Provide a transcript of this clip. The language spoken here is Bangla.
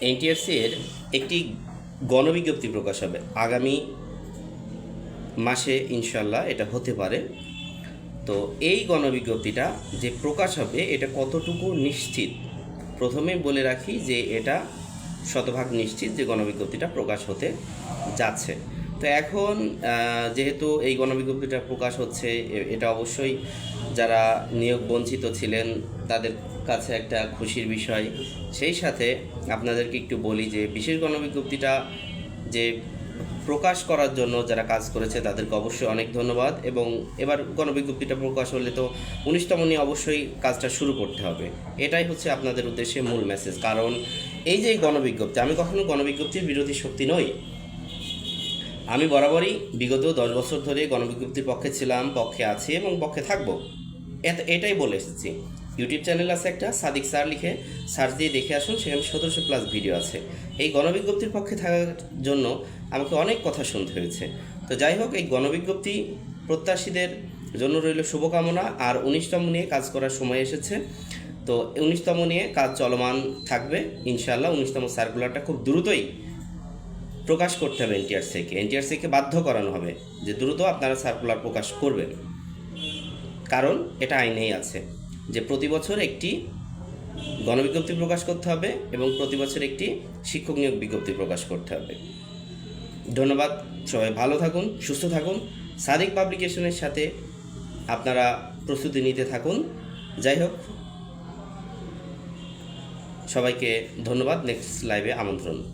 এনটিআরসি এর একটি গণবিজ্ঞপ্তি প্রকাশ হবে। আগামী মাসে ইনশাল্লাহ এটা হতে পারে। তো এই গণবিজ্ঞপ্তিটা যে প্রকাশ হবে, এটা কতটুকু নিশ্চিত? প্রথমেই বলে রাখি যে এটা শতভাগ নিশ্চিত যে গণবিজ্ঞপ্তিটা প্রকাশ হতে যাচ্ছে। তো এখন যেহেতু এই গণবিজ্ঞপ্তিটা প্রকাশ হচ্ছে এটা অবশ্যই যারা নিয়োগ বঞ্চিত ছিলেন, তাদের কাছে একটা খুশির বিষয়। সেই সাথে আপনাদেরকে একটু বলি যে, বিশেষ গণবিজ্ঞপ্তিটা যে প্রকাশ করার জন্য যারা কাজ করেছে, তাদেরকে অবশ্যই অনেক ধন্যবাদ। এবং এবার গণবিজ্ঞপ্তিটা প্রকাশ হলে তো উনিশতম নিয়ে অবশ্যই কাজটা শুরু করতে হবে। এটাই হচ্ছে আপনাদের উদ্দেশ্যে মূল মেসেজ কারণ এই যে গণবিজ্ঞপ্তি, আমি কখনো গণবিজ্ঞপ্তির বিরোধী শক্তি নই। আমি বরাবরই বিগত দশ বছর ধরে গণবিজ্ঞপ্তির পক্ষে ছিলাম, পক্ষে আছি এবং পক্ষে থাকব। এটাই বলে এসেছি। ইউটিউব চ্যানেল আছে একটা, সাদিক স্যার লিখে সার্চ দিয়ে দেখে আসুন, সেখানে সতেরোশো প্লাস ভিডিও আছে। এই গণবিজ্ঞপ্তির পক্ষে থাকার জন্য আমাকে অনেক কথা শুনতে হয়েছে। তো যাই হোক, এই গণবিজ্ঞপ্তি প্রত্যাশীদের জন্য রইল শুভকামনা। আর উনিশতম নিয়ে কাজ করার সময় এসেছে। তো উনিশতম নিয়ে কাজ চলমান থাকবে ইনশাল্লাহ উনিশতম সার্কুলারটা খুব দ্রুতই প্রকাশ করতে হবে এনটিআরসিকে। এনটিআরসিকে বাধ্য করানো হবে যে দ্রুত আপনারা সার্কুলার প্রকাশ করবেন। কারণ এটা আইনেই আছে। যে প্রতি বছর একটি গণবিজ্ঞপ্তি প্রকাশ করতে হবে এবং প্রতি বছর একটি শিক্ষক নিয়োগ বিজ্ঞপ্তি প্রকাশ করতে হবে। ধন্যবাদ সবাই, ভালো থাকুন, সুস্থ থাকুন। সাদিক পাবলিকেশনের সাথে আপনারা প্রস্তুতি নিতে থাকুন। যাই হোক, সবাইকে ধন্যবাদ। নেক্সট লাইভে আমন্ত্রণ।